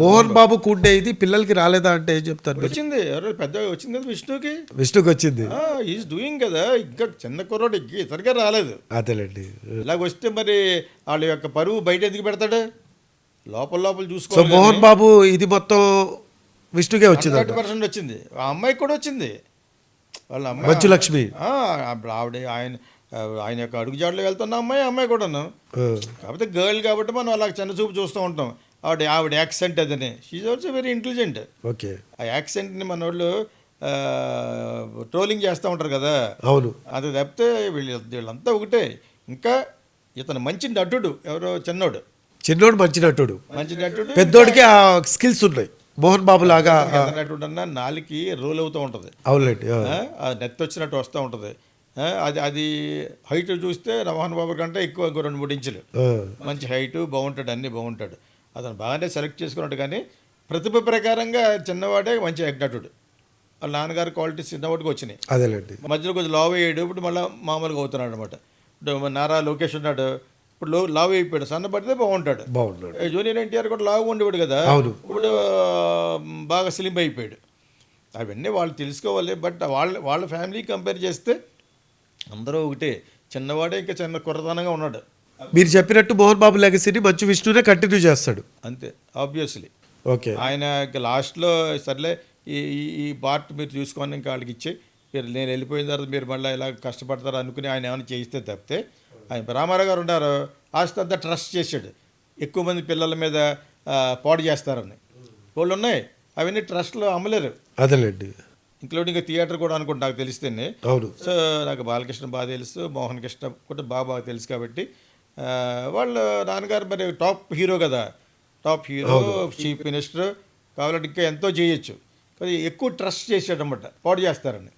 మోహన్ బాబు కుండే ఇది పిల్లలకి రాలేదా అంటే ఏం చెప్తారు? వచ్చింది. ఎవరో పెద్ద వచ్చింది కదా విష్ణుకి? విష్ణుకి వచ్చింది. ఈజ్ డూయింగ్ కదా. ఇంకా చిన్న కుర్రోడికి ఇతనికే రాలేదు. అదేలేండి. ఇలాగ వస్తే మరి వాళ్ళ యొక్క పరువు బయట ఎందుకు పెడతాడు? లోపల లోపల సో చూసుకోవాలి మోహన్ బాబు ఇది మొత్తం విష్ణుకే వచ్చింది థర్టీ పర్సెంట్ వచ్చింది. ఆ అమ్మాయికి కూడా వచ్చింది. వాళ్ళ అమ్మాయి మంచు లక్ష్మి. ఆవిడ ఆయన ఆయన యొక్క అడుగుజాడలో వెళ్తున్న అమ్మాయి అమ్మాయి కూడాను. కాకపోతే గర్ల్ కాబట్టి మనం అలా చిన్న చూపు చూస్తూ ఉంటాం. ఆవిడ ఆవిడ యాక్సెంట్ అదని. She's also very intelligent okay. ఆ యాక్సెంట్ని మన వాళ్ళు ట్రోలింగ్ చేస్తూ ఉంటారు కదా. అవును. అది తప్పితే వీళ్ళు వీళ్ళంతా ఒకటే. ఇంకా ఇతను మంచి నటుడు. ఎవరో చిన్నోడు. చిన్నోడు మంచి నటుడు. మంచి నటుడు. పెద్దోడికి ఆ స్కిల్స్ ఉన్నాయి. మోహన్ బాబు లాగా నటుడు అన్నా నాలుగు రోల్ అవుతూ ఉంటుంది. ఆ. నెత్తి వచ్చినట్టు వస్తూ ఉంటుంది. అది అది హైట్ చూస్తే రమోహన్ బాబు కంటే ఎక్కువ ఇంకో రెండు మూడు ఇంచులు. మంచి హైటు బాగుంటాడు అన్నీ బాగుంటాడు. అతను బాగానే సెలెక్ట్ చేసుకున్నాడు కానీ ప్రతిభ ప్రకారంగా చిన్నవాడే మంచి నటుడు వాళ్ళ నాన్నగారి క్వాలిటీస్ చిన్నవాడికి వచ్చినాయి. అదేలేండి. మధ్యలో కొంచెం లావ్ అయ్యాడు ఇప్పుడు మళ్ళీ మామూలుగా అవుతున్నాడు అనమాట ఇప్పుడు నారా లోకేష్ ఉన్నాడు. ఇప్పుడు లో లావ్ అయిపోయాడు. సన్నపడితే బాగుంటాడు. బాగున్నాడు ఏ జూనియర్ ఎన్టీఆర్ కూడా లావు ఉండేవాడు కదా. ఇప్పుడు బాగా స్లిమ్ అయిపోయాడు. అవన్నీ వాళ్ళు తెలుసుకోవాలి. బట్ వాళ్ళ వాళ్ళ ఫ్యామిలీ కంపేర్ చేస్తే అందరూ ఒకటే. చిన్నవాడే ఇంకా చిన్న కుర్రతనంగా ఉన్నాడు. మీరు చెప్పినట్టు మోహన్ బాబు లెగసీని మంచు విష్ణునే కంటిన్యూ చేస్తాడు. అంతే ఆబ్వియస్లీ ఓకే. ఆయన ఇంకా లాస్ట్లో సర్లే ఈ ఈ- పార్ట్ మీరు చూసుకొని ఇంకా వాళ్ళకి ఇచ్చి మీరు నేను వెళ్ళిపోయిన తర్వాత మీరు మళ్ళీ ఇలా కష్టపడతారు అనుకుని ఆయన ఏమైనా చేయిస్తే తప్పితే ఆయన రామారావు గారు ఉన్నారు ఆస్తి అంతా ట్రస్ట్ చేశాడు. ఎక్కువ మంది పిల్లల మీద పాడు చేస్తారని. వాళ్ళు ఉన్నాయి అవన్నీ ట్రస్ట్లో అమ్మలేరు. అదేలేండి. ఇంక్లూడింగ్ థియేటర్ కూడా అనుకుంటా నాకు తెలిస్తేనే. అవును. సో నాకు బాలకృష్ణ బాగా తెలుసు మోహన్ కృష్ణ కూడా బాగా బాగా తెలుసు కాబట్టి వాళ్ళు నాన్నగారు మరి టాప్ హీరో కదా. టాప్ హీరో చీఫ్ మినిస్టర్ కావాలంటే ఇంకా ఎంతో చేయొచ్చు. కానీ ఎక్కువ ట్రస్ట్ చేసాడు అనమాట పాడు చేస్తారని.